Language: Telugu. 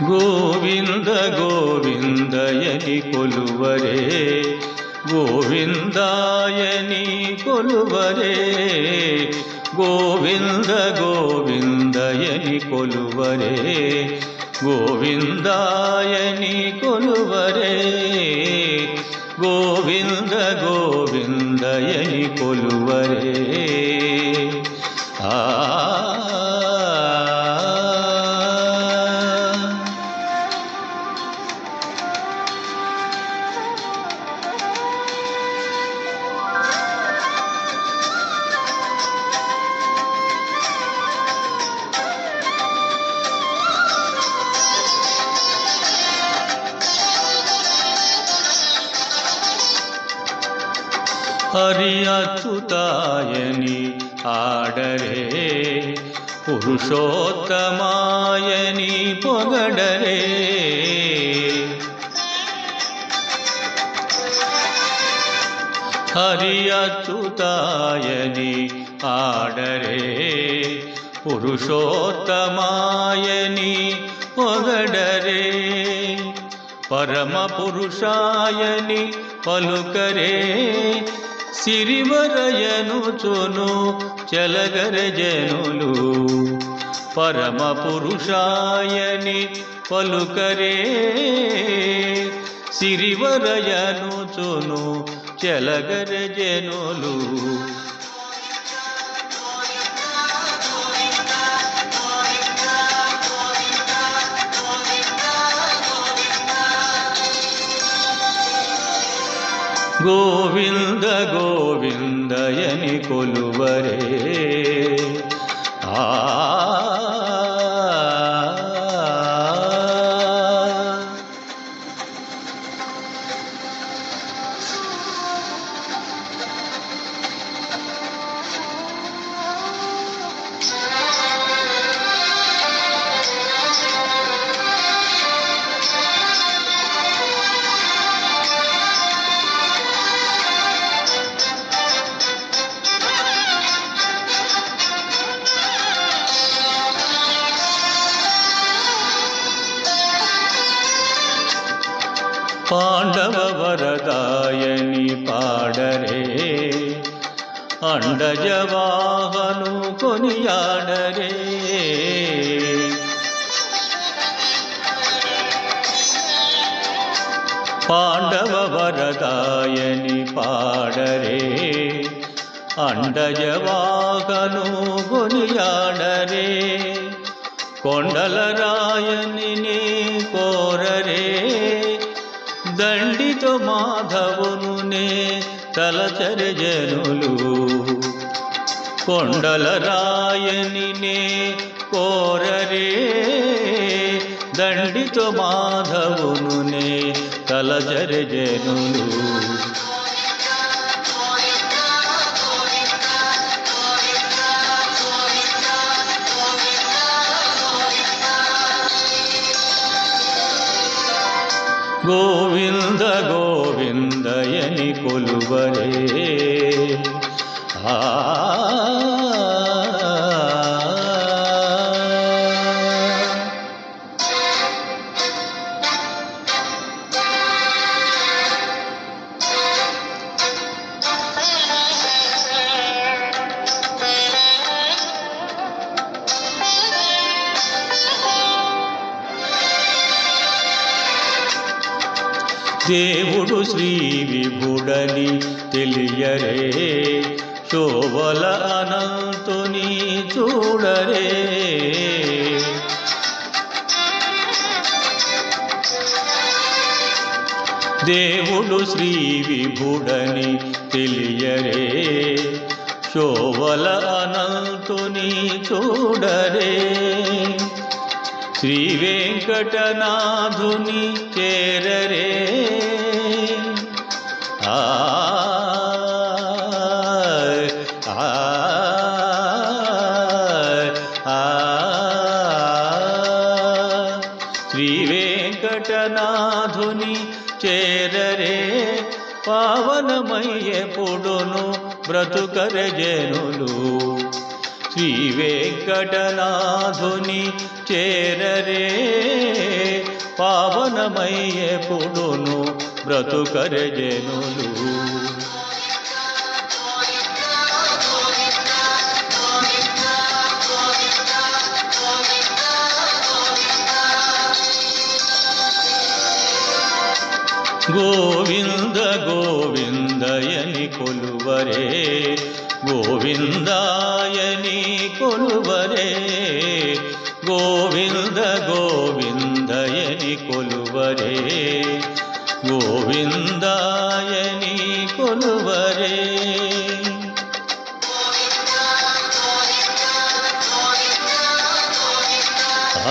గోవింద గోవిందయని కొలువరే గోవిందాయని కొలువరే గోవింద గోవిందయని కొలువరే గోవిందాయని కొలువరే గోవింద గోవిందయని కొలువరే హరి అచ్యుతాయని ఆడరే పురుషోత్తమాయని పొగడరే హరి అచ్యుతాయని ఆడరే పురుషోత్తమాయని పొగడరే పరమ పురుషాయని పలుకరే సిరివరయను చును చలగర జనులు పరమ పురుషాయని పలుకరే. సిరివరయను చును చలగర జనులు గోవింద గోవిందయని ವರದಾಯನಿ ಪಾಡರೆ ಅಂಡಜವಾಹನು ಕೊನಿಯಾಡರೆ ಪಾಂಡವ ವರದಾಯನಿ ಪಾಡರೆ ಅಂಡಜವಾಹನು ಕೊನಿಯಾಡರೆ ಕೊಂಡಲರಾಯನಿ ಕೋರರೇ మాధవును నే తలచర జనులు. కొండల రాయని నే కోరరే దండితో మాధవును నే తలచర జనులు. గోవింద గోవిందయని కొలువరే. ఆ దేవుడు శ్రీ విభుడని తెలియరే శోభల అనంతుని చూడరే. దేవుడు శ్రీ విభుడని తెలియరే శోభల అనంతుని చూడరే. శ్రీ వెంకటనాథుని చేరరే. ఆ శ్రీ వెంకటనాథుని చేరరే. పావనమయ్యెప్పుడును బ్రతుకర జనులు. శ్రీ వెంకటనాథుని చేరరే. పావనమయ్యేపుడును బ్రతుకరె జనులు గోవింద గోవిందయని కొలువరే. గోవిందాయని కొలువరే. గోవింద గోవిందయని కొలువరే గోవిందాయని కొలువరే ఆ